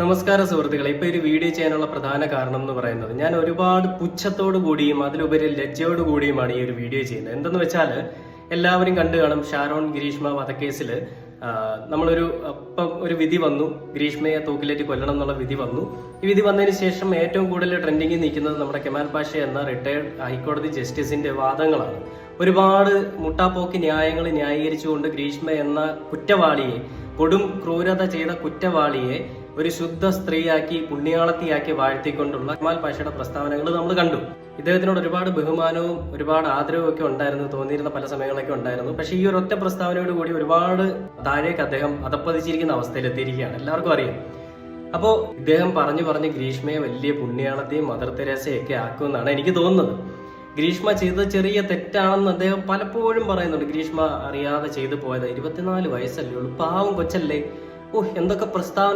നമസ്കാരം സുഹൃത്തുക്കളെ. ഇപ്പൊ ഒരു വീഡിയോ ചെയ്യാനുള്ള പ്രധാന കാരണം എന്ന് പറയുന്നത് ഞാൻ ഒരുപാട് പുച്ഛത്തോടു കൂടിയും അതിലുപരി ലജ്ജയോടു കൂടിയുമാണ് ഈ ഒരു വീഡിയോ ചെയ്യുന്നത്. എന്തെന്ന് വെച്ചാൽ എല്ലാവരും കണ്ടു കാണും ഷാരോൺ ഗിരീഷ്മ വധക്കേസിൽ നമ്മളൊരു ഇപ്പം ഒരു വിധി വന്നു. ഗ്രീഷ്മയെ തൂക്കിലേറ്റ് കൊല്ലണം എന്നുള്ള വിധി വന്നു. ഈ വിധി വന്നതിന് ശേഷം ഏറ്റവും കൂടുതൽ ട്രെൻഡിങ്ങിൽ നിൽക്കുന്നത് നമ്മുടെ കെമാൽ പാഷ എന്ന റിട്ടയർഡ് ഹൈക്കോടതി ജസ്റ്റിസിന്റെ വാദങ്ങളാണ്. ഒരുപാട് മുട്ടാപ്പോക്ക് ന്യായങ്ങൾ ന്യായീകരിച്ചുകൊണ്ട് ഗ്രീഷ്മ എന്ന കുറ്റവാളിയെ കൊടും ക്രൂരത ചെയ്ത കുറ്റവാളിയെ ഒരു ശുദ്ധ സ്ത്രീയാക്കി പുണ്യാളത്തിയാക്കി വാഴ്ത്തിക്കൊണ്ടുള്ള കമാൽ പാഷയുടെ പ്രസ്താവനകൾ നമ്മൾ കണ്ടു. ഇദ്ദേഹത്തിനോട് ഒരുപാട് ബഹുമാനവും ഒരുപാട് ആദരവും ഒക്കെ ഉണ്ടായിരുന്നു. തോന്നിയിരുന്ന പല സമയങ്ങളൊക്കെ ഉണ്ടായിരുന്നു. പക്ഷെ ഈ ഒരു ഒറ്റ പ്രസ്താവനയോട് കൂടി ഒരുപാട് താഴേക്ക് അദ്ദേഹം അതപ്പതിച്ചിരിക്കുന്ന അവസ്ഥയിലെത്തിയിരിക്കുകയാണ്. എല്ലാവർക്കും അറിയാം. അപ്പോൾ ഇദ്ദേഹം പറഞ്ഞു പറഞ്ഞ് ഗ്രീഷ്മയെ വലിയ പുണ്യാളത്തെയും മദർ തെരേസയൊക്കെ ആക്കുമെന്നാണ് എനിക്ക് തോന്നുന്നത്. ഗ്രീഷ്മ ചെയ്ത ചെറിയ തെറ്റാണെന്ന് അദ്ദേഹം പലപ്പോഴും പറയുന്നുണ്ട്. ഗ്രീഷ്മ അറിയാതെ ചെയ്തു പോയത് ഇരുപത്തിനാല് വയസ്സല്ലേ ഉള്ളൂ. പാവം കൊച്ചല്ലേ. ഓഹ് എന്തൊക്കെ പ്രസ്താവന